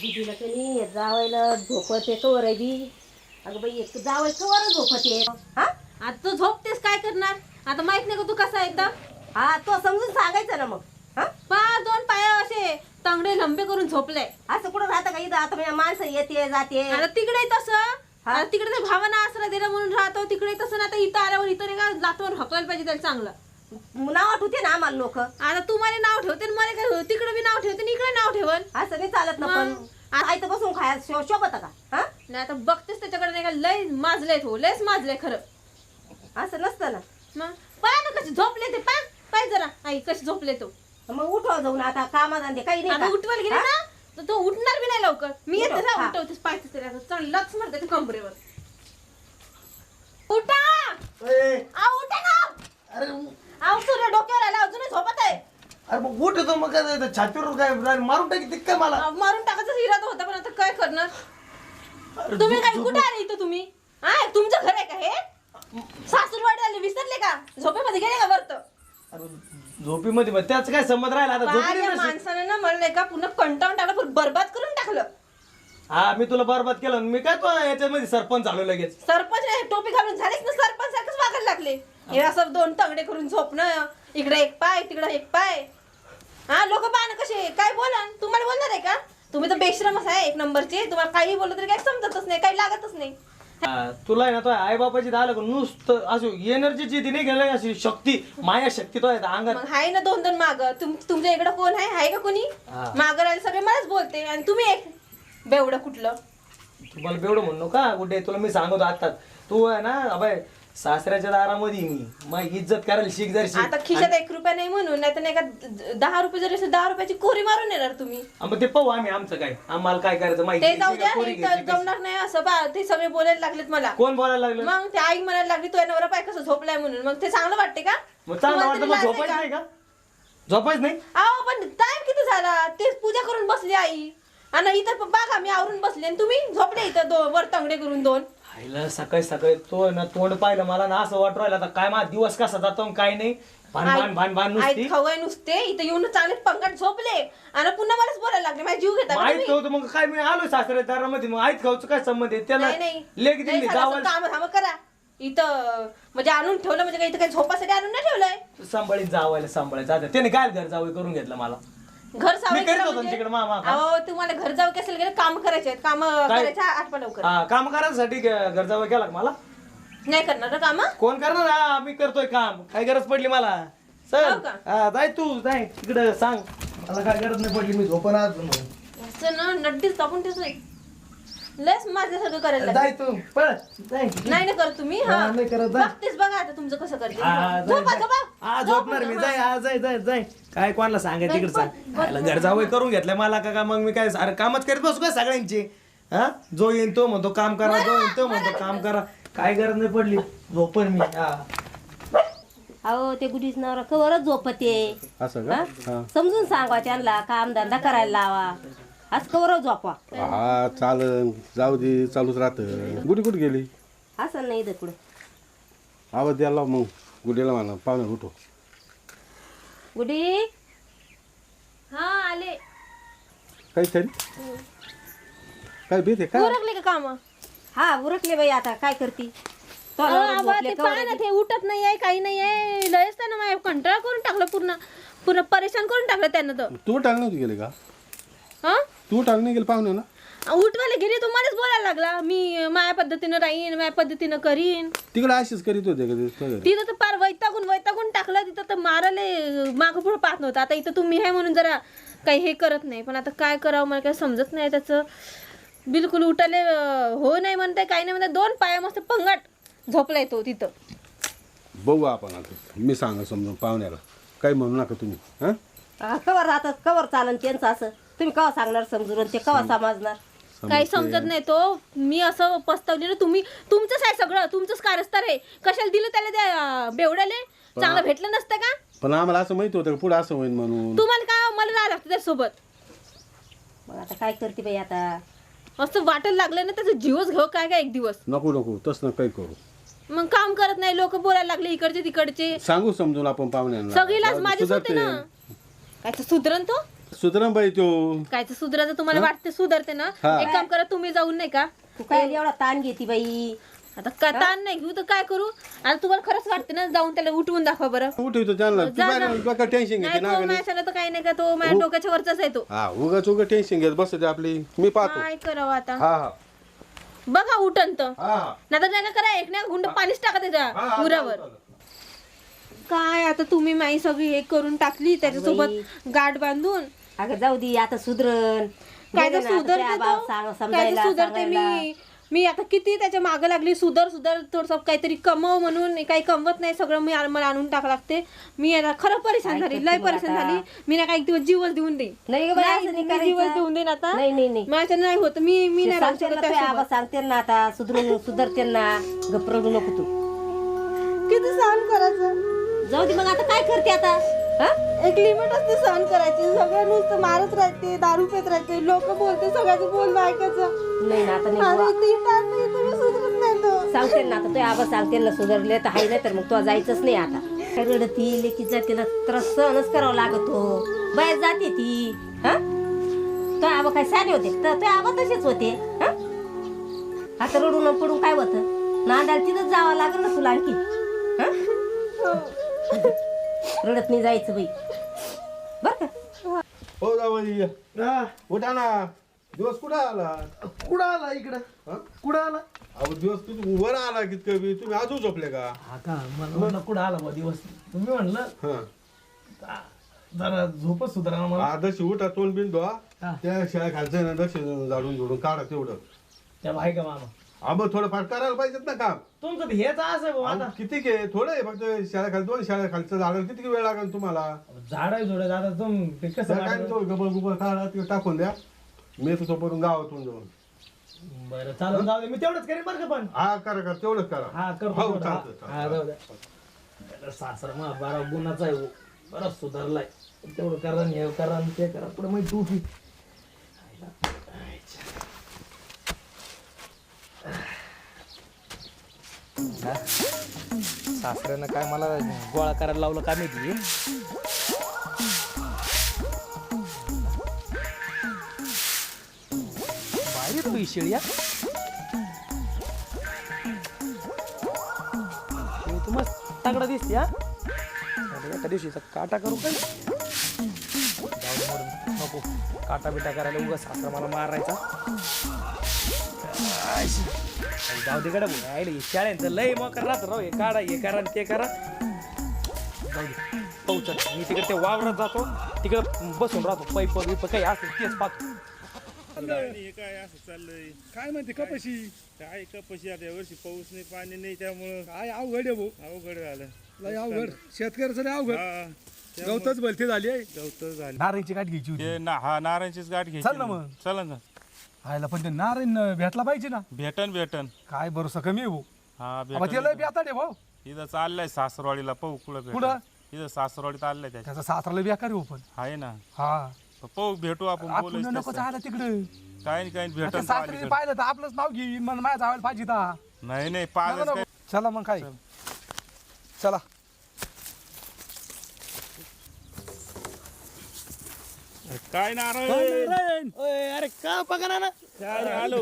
दिदीला कणी जावायला झोपते कवर आहे बी. अगं बाई एक जावाय कवर झोपते हा? आता तू झोपतेस काय करणार? आता माहीत नाही का तू कसा एकदम हा तो समजून सांगायचं ना मग. हा? पा दोन पाया असे तांगडे लंबे करून झोपले. असं कुठं राहतं का इथं? आता म्हणजे माणसं येते जाते. आता तिकडे तसं. हा? तिकडे भावाना आसरा दिला म्हणून राहतो तिकडे तसं. ना आता इथं आल्यावर इथं नाही का लातवर हकवायला पाहिजे त्याला चांगलं. नावात होते ना आम्हाला लोक. आता तू मला नाव ठेवते आणि मला काय तिकडे बी नाव ठेवते आणि इकडे नाव ठेवल असं नाही चालत ना पण? आता इथं बसून खायला शो शोभत का? हा? नाही आता बघतेस त्याच्याकडे नाही का लय माजले तो लयच माजले खरं. असं नसतं ना. मग पाय ना कशी झोपले ते पाय पाय जरा. आई कशी झोपले तो. मग उठवा जाऊन आता कामाधंदे काही नाही आता का? उठवायला गेले हा? ना तर तो उठणार बी नाही लवकर. मी येते उठव, ना हा. उठवतेस आता चांगलं लक्ष मारते ते कमरेवर उठा! ए, आ उठा ना! अरे सूर्य डोक्यावर आला अजूनही झोपत आहे. अरे मग उठ येतो मग काय ते छातीवर काय रान मारून टाकी ते काय मला? मारून टाकायचा इरादा होता पण आता काय करणार? अरे तुम्ही झोप- काय झोप- कुठे आले इथं तुम्ही? हा तुमचं घर आहे का हे? सासूरवाडी आले विसरले का? झोपेमध्ये गेले का वरत अरे झोपीमध्ये मग त्याच काय संमत राहिला? आता झोपली माझ्या नसेल. माणसानं ना म्हणलंय का पुन्हा कंटाळून टाकलं पूर्ण बरबाद करून टाकलं. हा मी तुला बरबाद केलं मी काय तो याच्यामध्ये सरपंच झालो लगेच. सरपंच नाही, टोपी घालून झालेच ना सरपंच सारखंच वागायला लागले. हे असं दोन तंगडे करून झोपणं इकडे एक पाय तिकडे एक पाय. हा लोक पाहणं कसे काय बोला तुम्हाला बोलणार आहे का? तुम्ही तर बेश्रमच आहे एक नंबरचे तुम्हाला काही बोललं तरी काही समजतच नाही काही लागतच नाही. हा, तुला आहे ना तो आई बापाची आलं का नुसतं असं एनर्जीची ती नाही गेलं अशी शक्ती माया शक्ती तो आहे त्या अंगात. मग हाय ना दोन दोन माग तुमच्या इकडे कोण आहे? हाय का कोणी? हा. माग राहिले सगळे मलाच बोलते आणि तुम्ही एक. बेवडं कुठलं? तुम्हाला बेवडं म्हणू का? कुठे? तुला मी सांगतो आता तू आहे ना अभय सासऱ्याच्या दारामध्ये मी. मग इज्जत करायला शिक जर शिक. आता खिशात एक रुपया नाही म्हणून नाही तर नाही का द- दहा रुपये जरी असेल दहा रुपयाची कोरी मारून येणार तुम्ही. मग ते पाहू आम्ही आमचं काय. आम्हाला काय करायचं माहिती ते जाऊ द्या का? जमणार नाही असं बा ते सगळे बोलायला लागलेत मला. कोण बोलायला लागलं? मग ते आई म्हणायला लागली तो नवरा पाय कसं झोपलाय म्हणून. मग ते चांगलं वाटते का? मग चांगलं तुम्हाला वाटतं तरी मग लाज झोपायचं नाही का? झोपायच नाही? अहो पण टाइम किती झाला? तेच पूजा करून बसली आई. आणि इथं बघा मी आवरून बसले. आणि तुम्ही झोपले इथं दो वर तंगडे करून दोन. आईला सकाळी सकाळी तो ना तोंड पाहिलं मला ना असं वाटू राहिलं आता काय माझा दिवस कसा जातो आणि काय नाही. भान भान भान भान नुसती. आई खवय नुसते इथं येऊन चांगले पंकट झोपले. आणि पुन्हा मलाच बोलायला लागले माझा जीव घेता का माहीत तुम्ही? मग काय मी आलो सासऱ्या दारामध्ये मग आईत खाऊचं काय संबंध आहे? त्याला नाही नाही. लेख नाही दिली झालं असं जावं काम धाम करा. इथं म्हणजे आणून ठेवलं म्हणजे काय इथं काही झोपासाठी आणून नाही ठेवलंय? सांभाळीत जावायला सांभाळायचं आता त्याने काय घर जावं करून घेतलं मला. घर मी करीत करा होतो म्हणजे- तिकडे मामा काम. अहो तुम्हाला घर जाऊ की असेल गेलं? काम करायचे आहेत. काम करायचे आठवण लवकर. हा काम करायसाठी ग- घर जावं केला का मला? नाही करणार काम? कोण करणार? हा मी करतोय काम. काय गरज पडली मला? चल. हो का? हा जाय तू जाय. तिकडे सांग. मला काय गरज नाही पडली मी झोपण आज म्हणून. असं ना नड्डीच टाकून ठेवतोय. लस माझ्यासारखं करायला लागलं. जाय तू पळ जाय. नाही ना करत तुम्ही हा, हा. नाही करत, जा. बघतेच बघा आता तुमचं कसं करते. हा, जाय, झोपा जाय. झोपा हा झोप झोपणार मी. जाय हा जाय जाय जाय. काय कोणाला सांगाय नाही, तिकडे सांग जावं करून घेतलंय मला का का मग मी काय अरे कामच करीत बसू काय सगळ्यांची? हा? जो येईन तो म्हणतो काम करा जो येईन तो म्हणतो काम करा. काय गरज नाही पडली. झोपण मी हा. अहो ते गुडीच नवरा कवरच झोपते. असं का? हा. समजून सांगा त्यांना काम धंदा करायला लावा. आज कवर झोपा. हा चालन. जाऊ दे चालूच राहतं. गुडी कुठे गेली? असं नाही इथं कुठं आवाज द्यायला लाव मग. गुडीला म्हणा पाहुणे उठो. गुडी? हा आले. काहीतरी काय भीत आहे काय उरकले का काम? हा उरकले बाई आता. काय करती? झोपले, ते कवर उठत नाही आहे काही नाही आहे लयच त्यानं माझ्या कंटाळा करून टाकलं पूर्ण. पूर्ण परेशान करून टाकलं त्यानं तर. तू नव्हती गेली का? हा? तू टाळ नाही गेली पाहुणे ना? उठवायला गेली तुम्हालाच बोलायला लागला. मी माझ्या पद्धतीनं राहीन माझ्या पद्धतीनं करीन. तिकडे अशीच करीत होते का ते? तिथं तर पार वैतागून वैतागून टाकलं तिथं तर मारायला मागं पुढं पाहत नव्हतं. आता इथं तुम्ही आहे म्हणून जरा काही हे करत नाही. पण आता काय करावं मला काही समजत नाही त्याचं. बिलकुल उठाले हो नाही म्हणताय काही नाही म्हणताय. दोन पाया मस्त पंगाट झोपलाय तो तिथं. बघू आपण आता. मी सांगा समजून पाहुण्याला. काही म्हणू नका तुम्ही हा? हा, कवर राहतात कवर चालन त्यांचं असं. तुम्ही कवा सांगणार समजून आणि ते कवा समजणार? काही समजत नाही तो. मी असं पस्तावली ना तुम्ही तुमचंच आहे सगळं. तुमचंच कारस्तार आहे. कशाला दिलं त्याला त्या बेवड्याले? चांगलं भेटलं नसतं का? पण आम्हाला असं माहिती होतं पुढे असं होईल म्हणून. तुम्हाला काय मला राहायला लागतं त्यासोबत? मग आता काय करते बाई आता? असं वाटायला लागलं ना त्याचा जीवच घेऊ काय काय एक दिवस? नको नको. तसं काही करू. मग काम करत नाही. लोक बोलायला लागले इकडचे तिकडचे. सांगू समजून आपण पाहुण्यांना. सगळी लाच माझीच होते सुधारते. ना. काय तर सुधरण तो? सुधरण बाई तो काय तर सुधरायचं तुम्हाला वाटते सुधरते ना? हा. एक काम करा तुम्ही जाऊन नाही का? तू काय एवढा ताण घेते बाई? आता का ताण नाही घेऊ तर काय करू? आता तुम्हाला खरंच वाटते ना जाऊन त्याला उठवून दाखवा बरं. उठवतो त्यांना तू जा, काय जा. नाही, तुला टेन्शन घेते नाही ना तो गं? माझ्याला तर काही नाही का तो माझ्या डोक्याच्या वरचाच आहे तो. हा उगाच उगा टेन्शन घेत बसते आपली. मी पाहतो. काय करावं आता? हा हा. बघा उठन तर. हा नाही तर नाही का करा एक नाही गुंड पाणीच टाका त्याच्या उरावर. काय आता तुम्ही माई सगळी हे करून टाकली त्याच्यासोबत गाठ बांधून. अगं जाऊ दे आता सुधरण काय तर सुधरते तो? काय तर सुधरते मी. मी आता किती त्याच्यामागे लागली? सुधर सुधर थोडस काहीतरी कमव म्हणून. काही कमवत नाही सगळं. मी आ- मला आणून टाका लागते. मी आता खरं परेशान झाली लय परेशान? झाली. मी ना काही दिवस जीवच देऊन देईन. नाही गं बाई, नाही, असं नाही मी करायचं. जीवच देऊन देईन आता. नाही नाही नाही. माझ्या नाही होत. मी मी नाही राहू सांगते शकत ना तुझे त्यासोबत. आबा सांगते ना आता. सुधरून सुधरते ना. घबरडू नको तू. किती सहन करायचं? जाऊ दे मग आता काय करते आता? एक लिमिट असते सहन करायची. सगळं नुसतं मारत राहते दारू पेत राहते. लोक बोलते सगळ्याचं बोलणं ऐकायचं नाही ना आता अरे. ती तुम्ही सुधरत नाही तो. सांगते ना आता तुझे आबा सांगते ना सुधरले तर हाय नाही तर मग तुला जायचंच नाही आता. काय रडती लेकी जाते ना त्रास सहनच करावा लागतो बाहेर जाते ती. हा? तो आबा काय साधे होते? तर ते आबा तसेच होते. हा? आता रडून आणि पडून काय होतं? नांदायला तिथंच जावं लागेल ना तुला आणखी. हा? रडत नाही जायचं बाई. बर का? हो जावई. हा, उठा ना. दिवस कुठं आला? कुठं आला इकडं? हा? कुठं आला? अहो दिवस तुम्ही वर आला कितकं बी. तुम्ही अजून झोपले का? आता मला म्हणलं कुठं आला बा दिवस? तुम्ही म्हणलं हा. आ, जरा झोपच सुधारा मला. आदर्श उठा तोंड बिन धुवा. हा. त्या शाळा खालचं ना दक्ष झाडून झोडून काढा तेवढं. त्या आहे का मामा? आबा थोडंफार करायला पाहिजेत ना काम. तुमचं हेच असं भाऊ आता. किती घे? थोडं आहे फक्त शाळा खाली दोन शाळा खालचं झाडाला किती वेळ लागेल तुम्हाला? झाड आहे जोडे दादा तुम ते कसं काय वाटलं? तो गबळ गुबळ काढा ते टाकून द्या. मी तुझं पडून गावातून जाऊन. बरं चालून जाऊ दे. मी तेवढंच करेन बरं का पण. हा करा करा. तेवढंच करा. हा करतो हो तेवढं. चालतं हा, हा, चालतं. जाऊ द्या. त्याला सासरा मग बारा गुणाचा आहे हो. बरा सुधारलाय. तेवढं करा आणि हे करा आणि ते करा. पुढे मग टूपी सासऱ्यानं काय मला गोळा करायला लावलं का माहिती? बाहेर पैसे या तुम्हाला तगडा दिसते हा? अरे एका दिवशीचा काटा करू काय? जाऊ दे मरून. नको. काटा बिटा करायला उगा सासरा मला मारायचा. आयशी. जाऊ दे कडे आईले लय मग राहत राव. हे काढा हे करा आणि ते करा. जाऊ दे. पाहू चल. मी तिकडे ते वावरात जातो. तिकडे बसून राहतो. पैप बिप काही असेल तेच पाहतो. हे काय असं चाललंय? काय म्हणते कपाशी? काय कपाशी? आता यावर्षी पाऊस नाही पाणी नाही त्यामुळं. काय अवघड आहे भाऊ. अवघड झालं. लय अवघड. शेतकऱ्याचं लय अवघड. हा गवतच भलते झाली आहे. गवत झालं. नारायणची गाठ घ्यायची होती. ते ना हा नारायणचीच गाठ घ्यायची चल ना मग. चला ना. आयला पण ते नारायण भेटला पाहिजे ना. भेटन भेटन. काय भरोसा कमी आहे भाऊ? हा अबा ते लय भेटन. बेताड आहे भाऊ. इथं चाललंय सासरवाडीला पाहू कुठं कुठं? भेटन इथं सासरवाडीत आलंय त्याच्या. त्याचा सासरा लय बेकार आहे भाऊ पण. आहे ना. हा. पाहू भेटू आपण आपण बोलायचं नको. जायला तिकडे. काय नाही काय नाही, भेटन तो सासऱ्याने अलीकडं. पाहिलं तर आपलंच नाव घेईन मन माझ्या जावायला पाहिजे नाही नाही नको, पाच नको. चला मग काय? चला. काय नारायण? अरे का बघा ना काय आलो.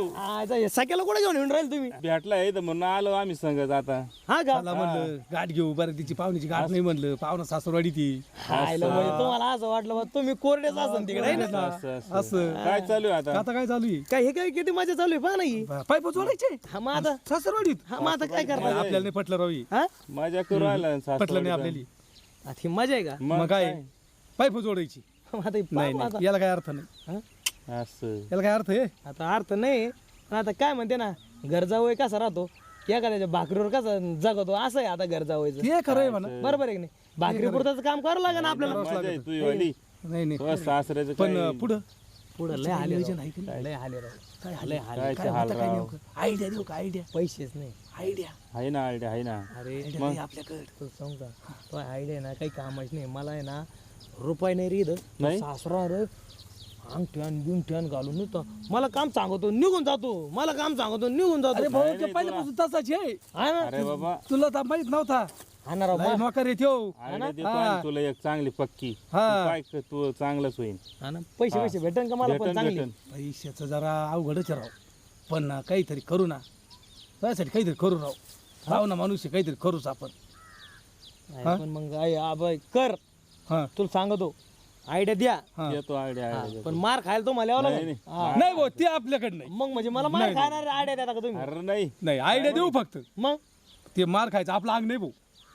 सगळ्याला कुठे घेऊन येऊन राहील तुम्ही? भेटला इथं म्हणून आलो आम्ही संगत आता. हा का? म्हणलं गाठ घेऊ बरं तिची पाहुणीची गाठ नाही म्हणलं पाहुणा सासरवाडी ती म्हणजे तुम्हाला असं वाटलं बा तुम्ही कोरडेच असन तिकडे है ना? असं असं. असं. काय चालू आहे आता? आता काय चालू आहे? काय हे काय किती मजा चालू आहे? पहा नाही पाईप जोडायचे हा मग आता सासरवाडीत हा मग आता काय करणार? आपल्याला नाही पटलं रावी हा. मजा करू आला पटलं नाही आपल्याला. आता ही मजा आहे का? मग काय? पाईप जोडायची मग आता हे नाही पाहू आता. नाही याला काय अर्थ नाही. असं. याला काय अर्थ आहे? आता अर्थ नाही. पण आता काय म्हणते ना घर जावय कसा राहतो? एखाद्याच्या भाकरीवर कसा जगतो? असं आहे आता घर जावयाचं ते खरं आहे म्हणा. बरोबर आहे की नाही? भाकरी पुरताच काम करावं लागेल आपल्याला. मजा आहे तुझी वाली नाही नाही. तुझ्या सासऱ्याचं पण काय- पुढं? पुढं लय आले राव. लय राव. काय काय हाल राव. आयडिया देऊ का? आयडिया पैसेच नाही. आयडिया आहे ना आयडिया आहे ना. अरे आपल्याकडे. तू सांग का तो आयडिया ना काही कामाच नाही. मला आहे ना रुपये नाही रे इथं. नाही? सासरा रे अंगठ्यान बिंगठ्यान घालून नुसतं मला काम सांगतो निघून जातो. मला काम सांगतो निघून जातो. अरे भाऊ ते पहिल्यापासून तसाच आहे. आहे ना? अरे बाबा. तुला तर माहीत नव्हता. हा ना राव लय मा- मोकार येते हो आयडिया देतो हा. आणि तुला एक चांगली पक्की. तू हा. काय कर, तू चांगलंच होईल हा ना? पैसे पैसे भेटन का मला पण भेटन चांगले? भेटन. पैशाचं जरा अवघडच राव. पण ना काहीतरी करू ना. त्यासाठी काहीतरी करू राव. राव ना माणूस आहे, काहीतरी करूच आपण. नाही, हा? पण मग आई आबाई कर. हा. तुला सांगतो. आयडिया द्या. हा. देतो आयडिया हा, पण मार खायला तो मला यावं नाही, लागेल. नाही. हा. नाही भाऊ ते आपल्याकडे नाही. मग म्हणजे मला मार खाणार आयडिया देता का तुम्ही? अरे नाही. नाही आयडिया देऊ फक्त. मग? ते मार खायचं आपला अंग नाही भाऊ.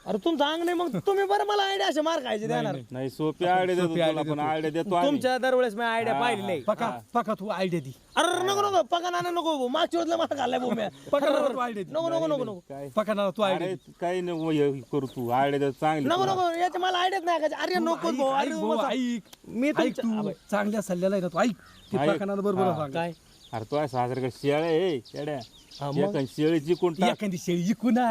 अरे तुमचं अंग नाही मग तुम्ही बरं मला आयडिया असे मार खायचे देणार नाही. सोपी आयडिया देतो सोपी तुला idea पण देतो. आयडिया देतो आम्ही. तुमच्या दरवेळेस मी आयडिया पाहिली नाही पका पका तू आयडिया दी अरे नको नको पका नाना नको भाऊ. मागच्या वेळेला मला घालाय भाऊ मी. पका तू दी नको नको नको नको काय पका ना तू आयडिया अरे काही नाही हे करू तू आयडिया देतो चांगली नको तुला. नको याच्या मला आयडियाच नाही ऐकायची. अरे नको भाऊ अरे. ऐक मी तुमच्या- तू. चांगल्या सल्ल्याला आहे ना तू ऐक ते ऐक. पकाना बरोबर हा. सांग काय अरे तो सासरे का शेळ्या आहे शेड्या हा, मग? एका शेळी जिंकून टाक. एखादी शेळी ना.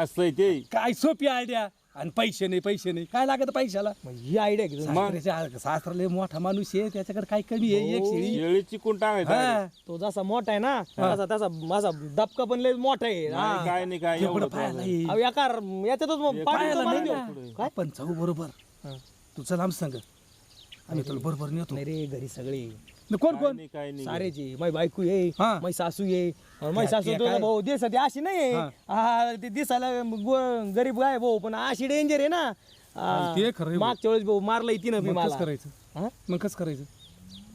असं आहे ते. काय सोपी आयडिया आणि पैसे नाही पैसे नाही. काय लागत पैशाला? मग ही आयडिया सासऱ्याच्या सासराले मोठा माणूस आहे त्याच्याकडे काय कमी आहे एक शेळी? शेळी चिकून टाकायचं हा. तो जसा मोठा आहे ना तसा तसा माझा दबका पण लय मोठा आहे. नाही, हा. काय नाही काय एवढं एवढं पाहायला. अहो, एका याच्यातच मग पाहायला नाही. ना. काय? आपण जाऊ बरोबर. हा. तू चल आम सांग. आम्ही तुला बरोबर नेतो. नाही रे घरी सगळे कोण कोण? नाही काय नाही. सारेची माझी बायको ये हा. माझी सासू ये माझी सासू त्या तुझा काय? भाऊ दिसत अशी नाही. हा. हा ते दिसायला गो- गरीब गाय भाऊ पण अशी डेंजर आहे ना. हा. ते खरं आहे. मागच्या वेळेस भाऊ मारलं तिनं बी मग कसं मला. करायचं? हा? मग कसं करायचं?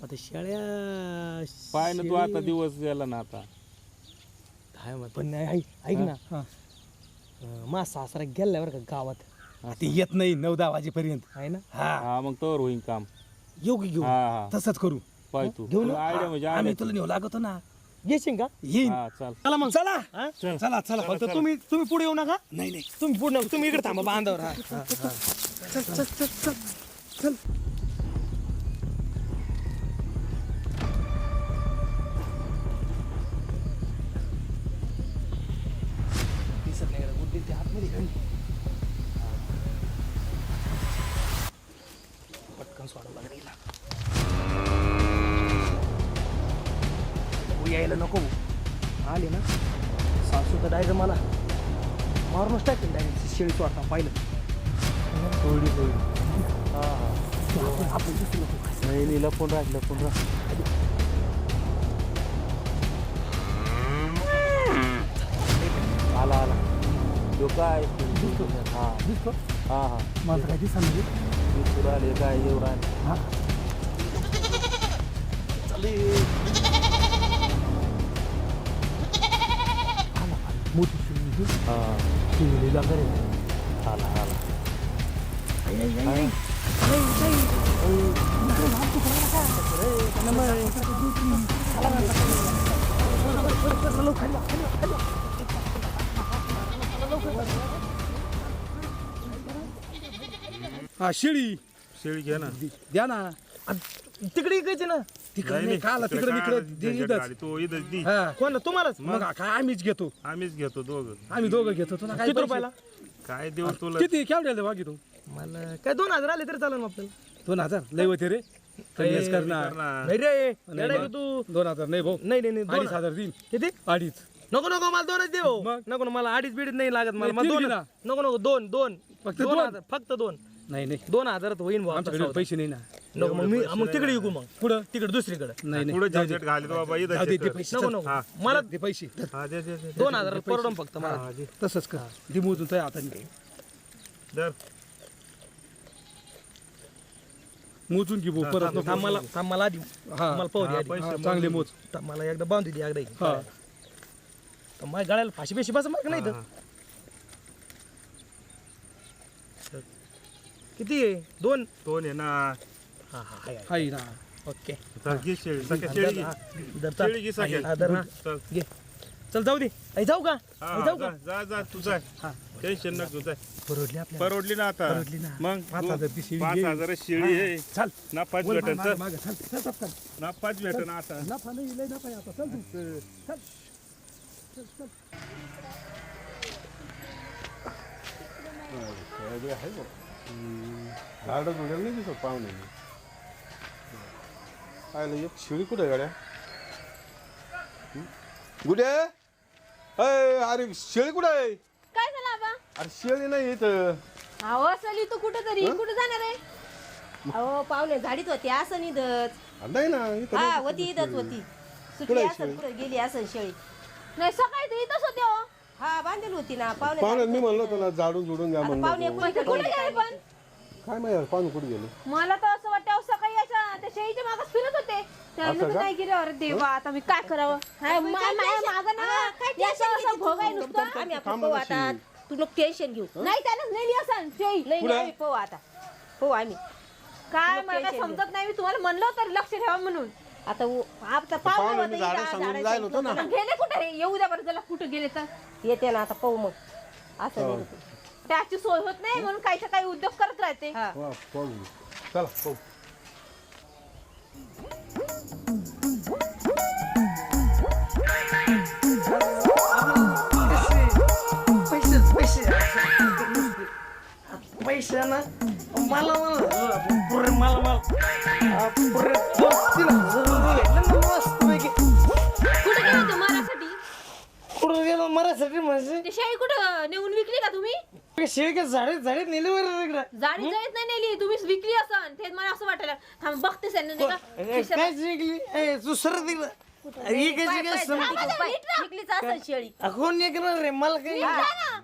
आता शेळ्या पाय ना तू आता दिवस गेला ना आता. काय म्हणत पण नाही ऐक ऐक ना. हा. अं, मा सासरा गेल्यावर का गावात. ते येत नाही नऊ दहा वाजेपर्यंत. आहे ना? हा. हा मग तोवर होईन काम. येऊ की घेऊ हा हा. तसंच करू. पाय तू. घेऊन ये. आयडिया म्हणजे आम्ही आयडिया तुला नेऊ लागतो ना. येशील का? येईन. हा चाल. चला मग. चला. हा? चला चला फक्त तुम्ही तुम्ही पुढे येऊ नका. नाही नाही. तुम्ही पुढे नका. तुम्ही इकडे थांबा बांधावर हा. चल चल चल चल चल दिसत नाही का? बुद्धी ते आतमध्ये घाल. पटकन सोडावं लागेल. हिला. यायला नको. आले ना? सासू तर डायरेक्ट मला मारूनच टाकेल डायरेक्ट शेळी सोडता पाहिलं थोडी थोडी. हा हा. आपण आपण दिसू नको. नाही नाही, लपून राह लपून राह. आला आला. तो काय? हा. दिसतो? हा हा. मला काय दिसा म्हणजे मी पुढं आले काय येऊ राहिले हा मोठी शेळी हा शेळी जागा रे आला आला हा शेळी शेळी घे ना द्या ना तिकडे इकायचे ना. तिकडे नाही खाला तिकडे तिकडे इथंच तो इथंच दी. हा कोण तुम्हालाच? मग काय आम्हीच घेतो. आम्हीच घेतो दोघं. आम्ही दोघं घेतो तुला काय किती पैसे? रुपयाला? काय देऊ तुला? किती? केवढ्याला वागी तू? मला काय दोन हजार आले तरी चालेल मग आपल्याला. दोन हजार? लय होते रे. कमीच करणार. करणार. नाही रे नाही, येडा आहे मग. का तू? दोन हजार नाही भाऊ. नाही नाही नाही दोन अडीच हजार देईन. किती? अडीच. नको नको मला दोनच दे भाऊ. मग? नको ना मला अडीच बिडीच नाही लागत मला नाही, मला तीन दोन घे ना. नको नको दोन दोन. फक्त दोन दोन? हजार फक्त दोन. नाही नाही. दोन हजारात होईन भाऊ आमच्याकडे. पैसे नाही ना. नको मग मी मग तिकडे विकू मग. पुढं तिकडे दुसरीकडे. नाही नाही. पुढे झंझट घालीत बाबा इथं जाऊ दे, check ते कर. पैसे नको मला ते पैसे. धर. हा दे दे दे दोन हजार परवडून फक्त मला. तसंच कर. दे मोजून तुझ्या हाताने दर. मोजून घे भाऊ परत नको. थांब मला थांब मला आधी हा. मला पाहू दे हा, आधी. पैसे हा, चांगले मोज. थांब, मला एकदा बांधू दे एकदा. हा. तर माझ्या गळ्याला फाशी बेशी बस माग नाही तर. किती आहे? दोन? दोन आहे ना. हा हा. हाय ना. ओके. चल, घे शेळी सगळ्या शेळी. घे हा, धर, चाल. शेळी घे सगळ्या. हा, धर ना. चल. घे. चल जाऊ दे. आई जाऊ का? हा, आई जाऊ जा का? जा जा. तू जाय टेन्शन नको जाय परवडली आपल्या परवडली ना आता. परवडली ना. मग? पाच शेळी पाच घे. हजार शेळी आहे. चल. नापाच बोल, भेटन मागं, चल. मागं, चल चल चल, चल. नापाच भेटन आता. नफा नाही लय नफा आहे आता. चल तू. चल. झाडं जुड्याला नाही दिसत पाहुणे. आयला एक शिळी कुठे गाड्या? गुडे? अय अरे शेळी कुठे आहे? काय झालं आबा? अरे शेळी नाही इथं. अहो चली तू कुठं तरी कुठं जाणार आहे? अहो पाहुणे झाडीत होती असं निधच नाही ना इथं हा नाही. होती इथंच होती. सुटली कुठं आहे असं शेळी? कुठं गेली असं शेळी. नाही सकाळी तर इथंच होते हो हा बांधलेली होती ना पाहुणे पाहुणे मी म्हणलो तुला झाडून झुडून घ्या आता म्हणलं पाहुणे होतं. कुठे कुठे गेले पण? काय माहिती पाहुणे कुठे गेले? मला तर असं वाटतं अहो, सकाळी अशा त्या शेळीच्या मागच फिरत होते. का? नाही गेले अरे देवा आता मी काय करावं? हाय, मा- माझ्या मागं ना या असं असं भोगाय नुसतं. आम्ही पाहू कशी. आता तू लोक टेन्शन घेऊ. नाही त्यानंच नेली असं शेळी. नाही नाही, आम्ही पाहू आता. पाहू आम्ही. काय मला काय समजत नाही मी तुम्हाला म्हणलं तर लक्ष ठेवा म्हणून. आता उ- आता पाहुणे पाहुणे होते झाडं इथं, सांगून झाडाचं जायला होतं ना. गेले कुठे हे? येऊ द्या बरं त्याला कुठं गेले तर? येते ना आता पाहू मग. असं हो. नाही. त्याची सोय होत नाही म्हणून काहीच्या काही उद्योग करत राहते. हा. वा पाहू चला पाहू. पैसे पैसे. पैसे ना? मला मला. मला कुठे गेले होते मारासाठी कुठं गेलो मरासाठी म्हणजे? ते शेळी कुठं नेऊन विकली का तुम्ही? शेळी झाडे झाडे नेले बरं तिकडं जाडी जळीत नाही नेली. तुम्ही विकली असं ते मला असं वाटायला थांब बघतेस यांना नाही का? काय जिंकली ए तू सर तिकडं काय? शेळी. कोण रे मला काही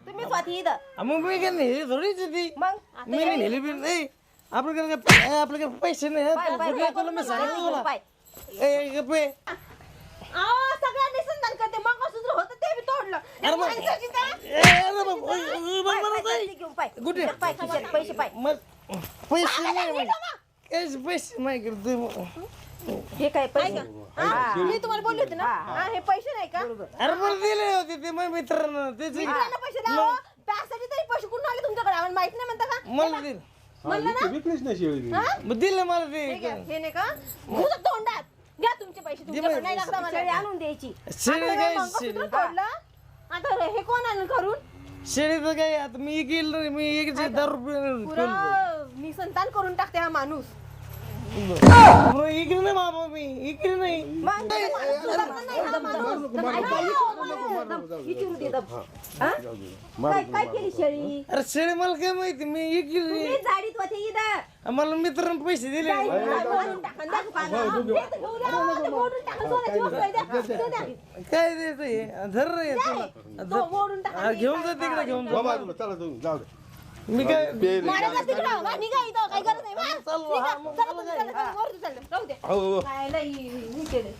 तुम्ही स्वाती इथं. आ, मग मी काय नेली थोडीच ती. मग? मी नाही नेली बी नाही आपल्याकडे काय आपल्याकडे पैसे नाही पाय, आहेत. पाय, कुठे पाय, तुला मी सांगितलं तुला पाय. ए गप्प आहे. अहो, सगळ्यांनी संधान करते. मंगळसूत्र होतं ते बी तोडलं. अरे मग- माणसाची तर- ए, अरे बाप, ओय, ओय, पाय, बाप, पाय, बाप, ती घेऊन पाय. कुठे? पाय खिशात पैसे पाय मग पैसे नाही. काहीच पैसे नाही. हे काय पैसे? हा, मी तुम्हाला बोलली होती ना. हा, हे. पैसे नाही का? अरे बरं दिले होते ते मित्रांना मित्रांना पैसे द्यावं त्यासाठी तरी पैसे कुठून आले तुमच्याकडे? आम्हाला माहीत नाही म्हणता का? मला दिले. इथे विकलीच नाही शेळी ती. मग दिले मला हे ते हे नाही का? तोंडात. घ्या तुमचे पैसे तुमच्याकडे नाही लागता मला शेळी आणून द्यायची. शेळी आता हे काय मंगळसूत्र तोडलं. आता हे कोण आणलं करून शेळीचं काय आता मी गेल मी एक दहा रुपये पुरं मी संतान करून टाकते हा माणूस. इकडे नाही बाबा मी इकडे नाही काय केली शेळी अरे शेळी मला काय माहिती? मी इकडे होते इथं मला मित्रांनी पैसे दिले. काय द्यायचं हे? धर रे तुला. घेऊन जा तिकडे घेऊन जा. चला जाऊ दे. मी काय पेरे. मारायला तिकडं वा, निघा इथं काही गरज नाही वा. चालू, निघा. हा, मग चला तुम्ही, चला, चला, वर तू चाललं. राहू दे हो, हो. काय लई हे केलं